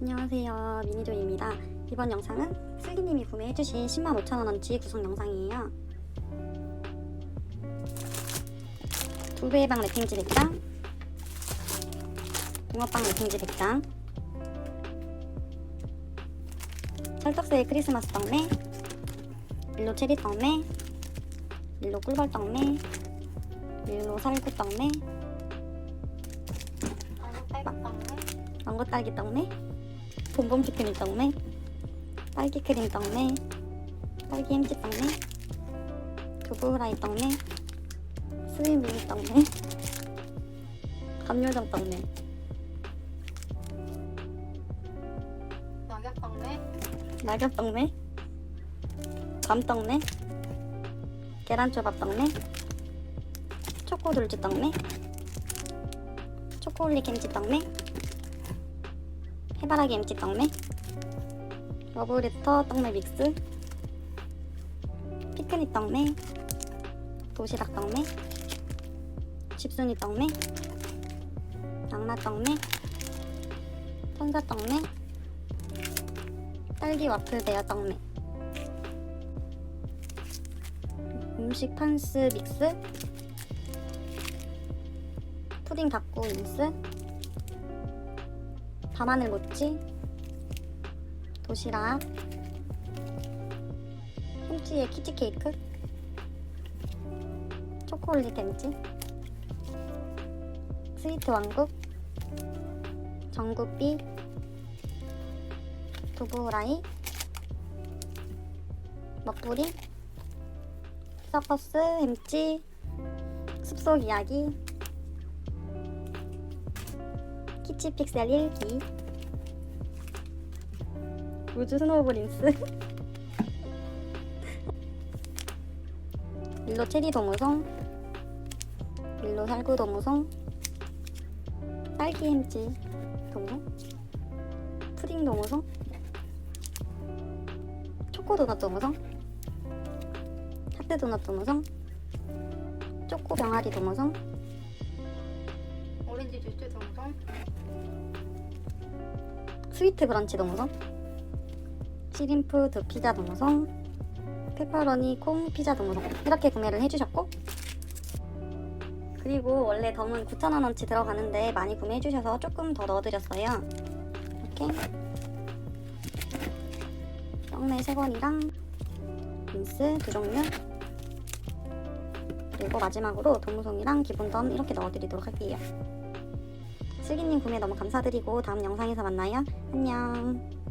안녕하세요. 미니조입니다. 이번 영상은 슬기님이 구매해주신 105,000원어치 구성 영상이에요. 두배방 랩핑지 100장 붕어빵 랩핑지 100장 찰떡새의 크리스마스 떡메 밀로 체리 떡메 밀로 꿀벌 떡메 밀로 살구 떡메 망고 딸기 떡메 봄봄 피크닉 떡메 딸기 크림 떡메 딸기 햄찌 떡메 두부 후라이 떡메 스윗 미니 떡메 감귤정 떡메 낙엽 떡메 낙엽 떡메 밤 떡메 계란초밥 떡메 초코 돌주 떡메 초코 올리 김치 떡메 해바라기 김치 떡메 러브레터 떡메 믹스 피크닉 떡메 도시락 떡메 집순이 떡메 낙나 떡메 천사 떡메 딸기 와플 베어 떡메 음식 판스 믹스 푸딩 닭구 인스 밤하늘 모찌 도시락. 햄찌의 키즈 케이크. 초코올릿 햄찌 스위트 왕국. 전구비. 두부 후라이. 먹부림 서커스 햄찌. 숲속 이야기 키치 픽셀 1기. 우주 스노우브린스. 밀로 체리 도무송 밀로 살구 도무송 딸기 햄찌 도무송 푸딩 도무송 초코 도넛 도무송 하트 도넛 도무송 초코 병아리 도무송 오렌지 주스 동동 스위트 브런치 동성? 시림프 드 피자 동성? 페퍼로니 콩 피자 동성? 이렇게 구매를 해주셨고? 그리고 원래 덤은 9,000원어치 들어가는데 많이 구매해주셔서 조금 더 넣어드렸어요. 이렇게 떡메 3권이랑 빈스 두 종류. 그리고 마지막으로 동무송이랑 기본 덤 이렇게 넣어드리도록 할게요 슬기님 구매 너무 감사드리고 다음 영상에서 만나요. 안녕.